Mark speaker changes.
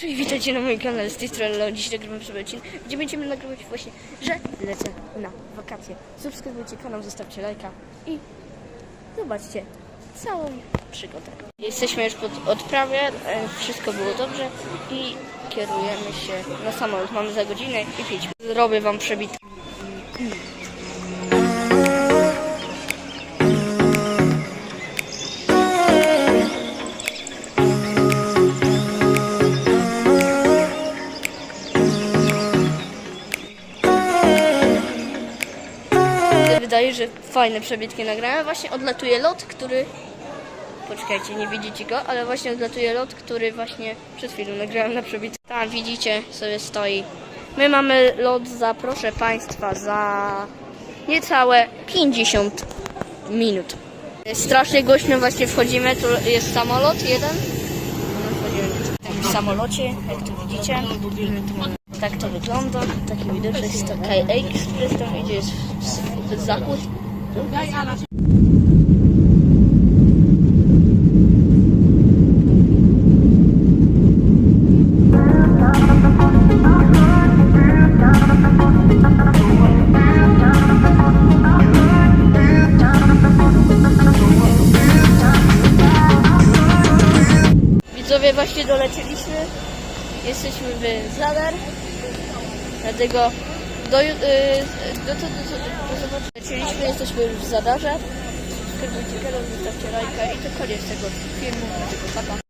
Speaker 1: Czyli witajcie na moim kanale z tej strony. Dziś nagrywam sobie odcinek, gdzie będziemy nagrywać właśnie, że lecę na wakacje. Subskrybujcie kanał, zostawcie lajka i zobaczcie całą przygodę. Jesteśmy już pod odprawie, wszystko było dobrze i kierujemy się na samolot. Mamy za godzinę i pięć minut. Robię wam przebit. Wydaje, że fajne przebitki nagrałem. Właśnie odlatuje lot, który... Poczekajcie, nie widzicie go, ale właśnie odlatuje lot, który właśnie przed chwilą nagrałem na przebitce. Tam widzicie, sobie stoi. My mamy lot za, proszę Państwa, za niecałe 50 minut. Strasznie głośno właśnie wchodzimy, tu jest samolot jeden. No, w samolocie, jak tu widzicie. Tak to wygląda, taki widoczek to Sky Express, tam idzie jest Widzowie, właśnie dolecieliśmy. Jesteśmy w Zadar. Dlatego do, ju- y, do, do, do, do zobaczenia. Jesteśmy już w Zadarze. Subskrybujcie kanał, zostawcie lajka i to koniec tego filmu. Tego papa.